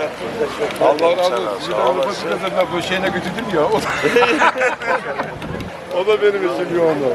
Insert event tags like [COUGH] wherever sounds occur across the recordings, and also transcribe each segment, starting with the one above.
ben Allah razı olsun. Bir de Avrupa Kupası'nda bu şeyine götürdüm ya. O da, [LAUGHS] o da benim için yoğunluğu.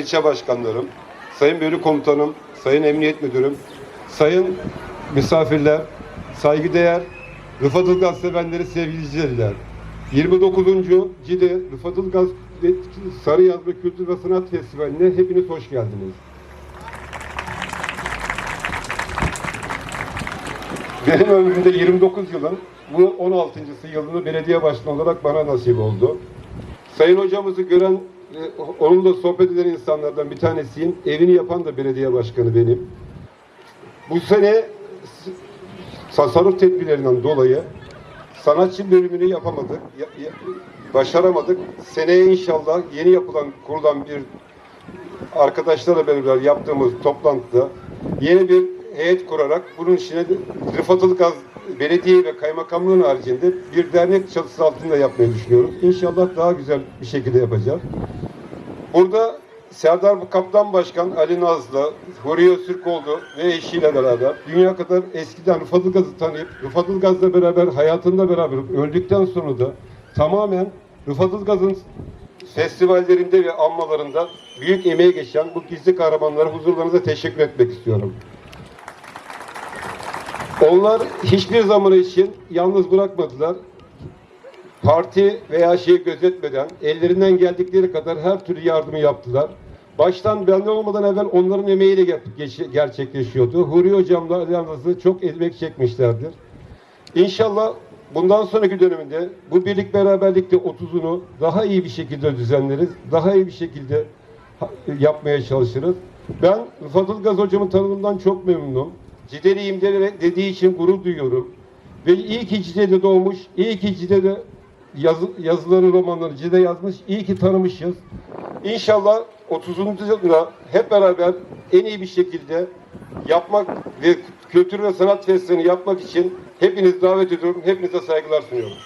İlçe başkanlarım, sayın bölük komutanım, sayın emniyet müdürüm, sayın misafirler, saygıdeğer Rıfat Ilgaz sevenleri, sevgili izleyiciler. 29. Cide Rıfat Ilgaz Sarı Yazma Kültür ve Sanat Festivali'ne hepiniz hoş geldiniz. Benim ömrümde 29 yılın bu 16. yılını belediye başkanı olarak bana nasip oldu. Sayın hocamızı gören, onunla sohbet eden insanlardan bir tanesiyim. Evini yapan da belediye başkanı benim. Bu sene tasarruf tedbirlerinden dolayı sanatçı bölümünü yapamadık, ya- ya- başaramadık. Seneye inşallah yeni yapılan, kurulan bir arkadaşlarla beraber yaptığımız toplantıda yeni bir heyet kurarak bunun içine Rıfat Ilgaz Belediye ve Kaymakamlığın haricinde bir dernek çatısı altında yapmayı düşünüyoruz. İnşallah daha güzel bir şekilde yapacağız. Burada Serdar Kaptan Başkan Ali Nazlı, Huriye Öztürkoğlu ve eşiyle beraber dünya kadar eskiden Rıfat Ilgaz'ı tanıyıp Rıfat Ilgaz'la beraber hayatında beraber öldükten sonra da tamamen Rıfat Ilgaz'ın festivallerinde ve anmalarında büyük emeği geçen bu gizli kahramanlara huzurlarınıza teşekkür etmek istiyorum. Onlar hiçbir zaman için yalnız bırakmadılar. Parti veya şey gözetmeden ellerinden geldikleri kadar her türlü yardımı yaptılar. Baştan benden olmadan evvel onların emeğiyle gerçekleşiyordu. Huri Hocam'la Ali Anlas'ı çok emek çekmişlerdir. İnşallah bundan sonraki döneminde bu birlik beraberlikte 30'unu daha iyi bir şekilde düzenleriz. Daha iyi bir şekilde yapmaya çalışırız. Ben Rıfat Ilgaz hocamın tanımından çok memnunum. Cideliyim de- dediği için gurur duyuyorum. Ve iyi ki Cide'de doğmuş, iyi ki Cide'de yazı, yazıları, romanları Cide yazmış, iyi ki tanımışız. İnşallah 30. yılda hep beraber en iyi bir şekilde yapmak ve kültür ve sanat festivalini yapmak için hepinizi davet ediyorum. Hepinize saygılar sunuyorum.